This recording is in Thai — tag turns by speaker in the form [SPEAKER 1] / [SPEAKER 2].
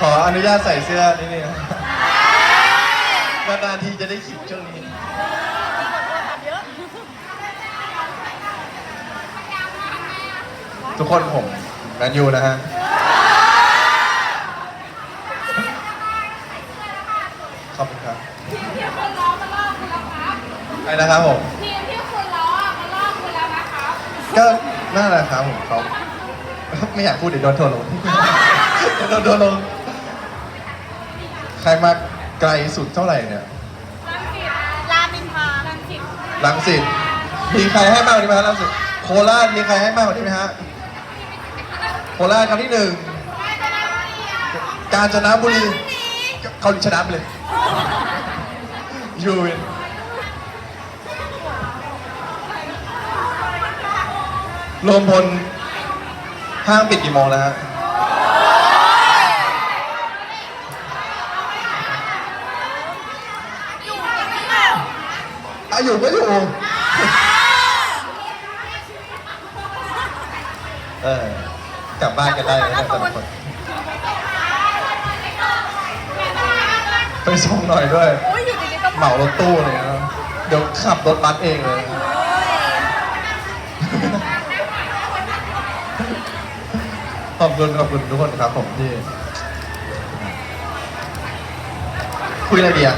[SPEAKER 1] ขออนุญาตใส่เสื้อนิดนึงนานๆทีจะได้ขิงช่วงนี้ ทุกคนผมแมนยูนะฮะ ขอบคุณครับ
[SPEAKER 2] ทีมที่คุณล้อมาลอกคุณแล้วครับ
[SPEAKER 1] ไอ้นะครับผม
[SPEAKER 2] ทีมที่คุณล้อมาลอกคุณแล้วนะครับ
[SPEAKER 1] ก็น่าแหละครับผมเขาไม่อยากพูดเดี๋ยวโดนทัวร์ลงเดี๋ยวโดนทัวร์ลง ใครมาไกลสุดเท่าไหร่เนี่ย
[SPEAKER 2] รังสิตรามอินทรารังสิต
[SPEAKER 1] ลังสิตมีใครให้มากกว่านี้ไหมฮะลังสิตโคราชมีใครให้มากกว่านี้ไหมฮะโคราชครั้งที่หนึ่งกาญจนบุรีเขาชนะไปเลยยูวินรวมพลห้างปิดกี่โมงแล้วฮะ
[SPEAKER 2] อยู่ที่ไหน
[SPEAKER 1] อะอยู่ก็อยู่ เออกลับบ้านกันได้นะแต่ละคนไปส่งหน่อยด้วย
[SPEAKER 2] โอ้ยอยู่ดีๆก็
[SPEAKER 1] เหมารถตู้เลยนะเดี๋ยวขับรถบัสเองเลยขอบคุณขอบคุณทุกคนครับผมที่ คุยอะไรดีอะ